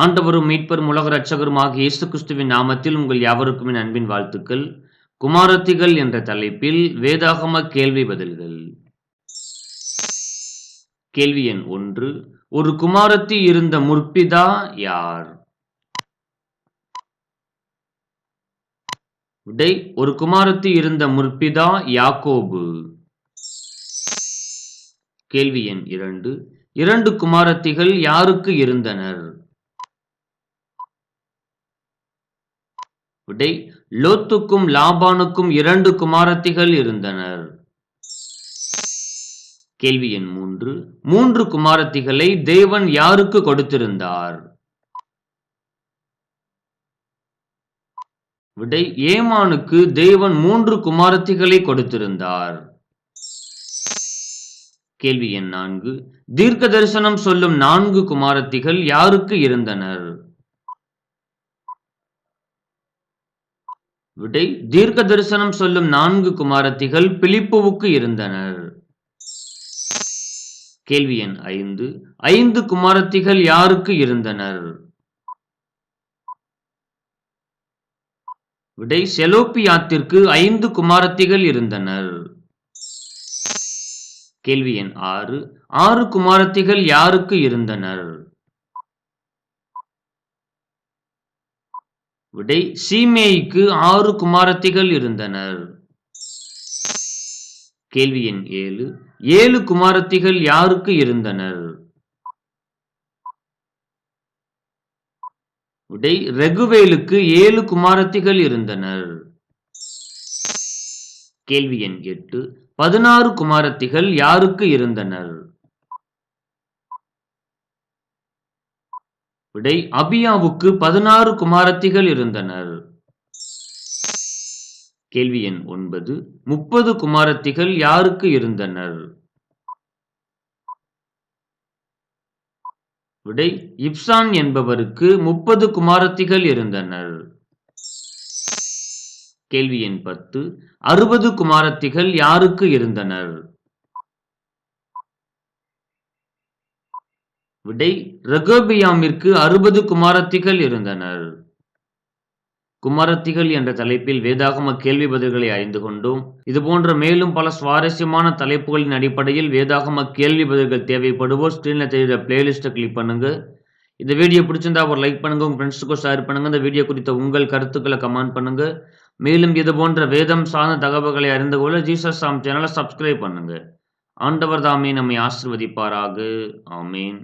ஆண்டவரும் மீட்பரும் உலக ரட்சகரும் ஆகிய இயேசு கிறிஸ்துவின் நாமத்தில் உங்கள் யாவருக்கும் என் அன்பின் வாழ்த்துக்கள். குமாரத்திகள் என்ற தலைப்பில் வேதாகம கேள்வி பதில்கள். கேள்வி எண் ஒன்று. ஒரு குமாரத்தி இருந்த முற்பிதா யார்? விடை ஒரு குமாரத்தி இருந்த முற்பிதா யாக்கோபு? கேள்வி எண் இரண்டு. இரண்டு குமாரத்திகள் யாருக்கு இருந்தனர்? விடை லோத்துக்கும் லாபானுக்கும் இரண்டு குமாரத்திகள் இருந்தனர். கேள்வி எண் மூன்று. மூன்று குமாரத்திகளை தேவன் யாருக்கு கொடுத்திருந்தார்? விடை ஏமானுக்கு தேவன் மூன்று குமாரத்திகளை கொடுத்திருந்தார். கேள்வி எண் நான்கு. தீர்க்க தரிசனம் சொல்லும் நான்கு குமாரத்திகள் யாருக்கு இருந்தனர்? விடை தீர்க்க தரிசனம் சொல்லும் நான்கு குமாரத்திகள் பிலிப்புவுக்கு இருந்தனர். கேள்வி எண் ஐந்து. ஐந்து குமாரத்திகள் யாருக்கு இருந்தனர்? விடை செலோப்பியாத்திற்கு ஐந்து குமாரத்திகள் இருந்தனர். கேள்வி எண் ஆறு. ஆறு குமாரத்திகள் யாருக்கு இருந்தனர்? விடை சீமேய்க்கு ஆறு குமாரத்திகள் இருந்தனர். கேள்வி எண் ஏழு. ஏழு குமாரத்திகள் யாருக்கு இருந்தனர்? விடை ரகுவேலுக்கு ஏழு குமாரத்திகள் இருந்தனர். கேள்வி எண் எட்டு. பதினாறு குமாரத்திகள் யாருக்கு இருந்தனர்? விடை அபியாவுக்கு பதினாறு குமாரத்திகள் இருந்தனர். கேள்வி எண் ஒன்பது. முப்பது குமாரத்திகள் யாருக்கு இருந்தனர்? விடை இப்சான் என்பவருக்கு முப்பது குமாரத்திகள் இருந்தனர். கேள்வி எண் பத்து. அறுபது குமாரத்திகள் யாருக்கு இருந்தனர்? விடை ரகோபியாமிற்கு அறுபது குமாரத்திகள் இருந்தனர். குமாரத்திகள் என்ற தலைப்பில் வேதாகம கேள்வி பதில்களை அறிந்து கொண்டோம். இது போன்ற மேலும் பல சுவாரஸ்யமான தலைப்புகளின் அடிப்படையில் வேதாகம கேள்வி பதில்கள் தேவைப்படுவோர் ஸ்க்ரீனில் தெரியுற பிளேலிஸ்ட்டை கிளிக் பண்ணுங்க. இந்த வீடியோ பிடிச்சிருந்தா ஒரு லைக் பண்ணுங்க உங்க ஃப்ரெண்ட்ஸுக்கும் ஷேர் பண்ணுங்க. இந்த வீடியோ குறித்த உங்கள் கருத்துக்களை கமெண்ட் பண்ணுங்க. மேலும் இது போன்ற வேதம் சார்ந்த தகவல்களை அறிந்து கொள்ள ஜீசஸ் சாம் சேனலை சப்ஸ்கிரைப் பண்ணுங்க. ஆண்டவர் தாமே நம்மை ஆசிர்வதிப்பாராக. ஆமீன்.